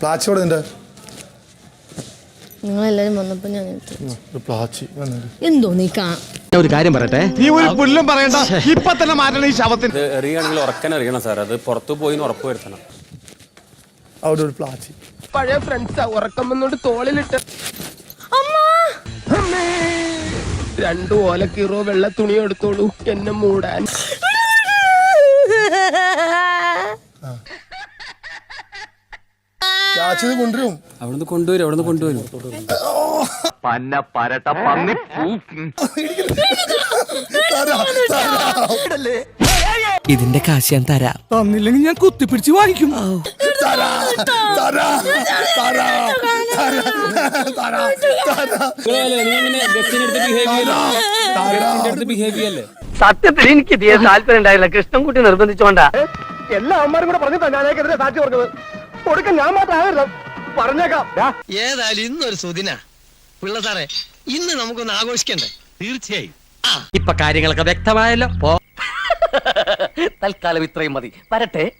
പ്ലാച്ചിയോടെ നിന്റെ? നിങ്ങളെല്ലാരും വന്നപ്പോ ഞാൻ എടുത്തു. ഒരു പ്ലാച്ചി എന്തോ നീ കാ ഒരു കാര്യം പറയട്ടെ? നീ ഒരു പുല്ലും പറയണ്ട. ഇപ്പൊ തന്നെ മാറ്റണം ഈ ശവത്തിന്. ഇത് എറിയുകയാണെങ്കിൽ ഉറക്കൻ എറിയണം സാർ അത് പുറത്തു പോയി എന്ന് ഉറപ്പ് വരുത്തണം. അവിടെ ഒരു പ്ലാച്ചി. പഴയ ഫ്രണ്ട്സാ ഉറക്കം വന്നോണ്ട് തോളിലിട്ട് അമ്മേ. രണ്ടു ഓലക്കീറോ വെള്ള തുണി എടുത്തോളൂ. എന്നെ മൂടാൻ. പ്ലാച്ചി ഇത് കൊണ്ടുവരും. അവിടുന്ന് കൊണ്ടുവരും അവിടുന്ന് കൊണ്ടുവരും. പന്ന പരട്ട പന്നി ഇതിന്റെ കാശ് ഞാൻ തരാം. തന്നില്ലെങ്കിൽ ഞാൻ കുത്തിപ്പിടിച്ച് വാങ്ങിക്കും. തരാ, തരാ, തരാ, തരാ, തരാ, ബിഹേവ് ചെയ്യല്ലേ? സത്യത്തിൽ എനിക്ക് താല്പര്യം ഉണ്ടായില്ല. കൃഷ്ണൻകുട്ടി നിർബന്ധിച്ചോണ്ടാ എല്ലാ അമ്മമാരും കൂടെ പറഞ്ഞു ഞാനേക്കെതിരെ സാക്ഷി പറഞ്ഞത് കൊടുക്കാൻ ഞാൻ മാത്രം മാത്രമാകരുത് പറഞ്ഞേക്കാം. ഏതായാലും ഇന്നൊരു സുദിന. പിള്ള സാറേ ഇന്ന് നമുക്കൊന്ന് ആഘോഷിക്കണ്ടേ? തീർച്ചയായും. ഇപ്പൊ കാര്യങ്ങളൊക്കെ വ്യക്തമായല്ലോ. പോ. തൽക്കാലം ഇത്രയും മതി. വരട്ടെ.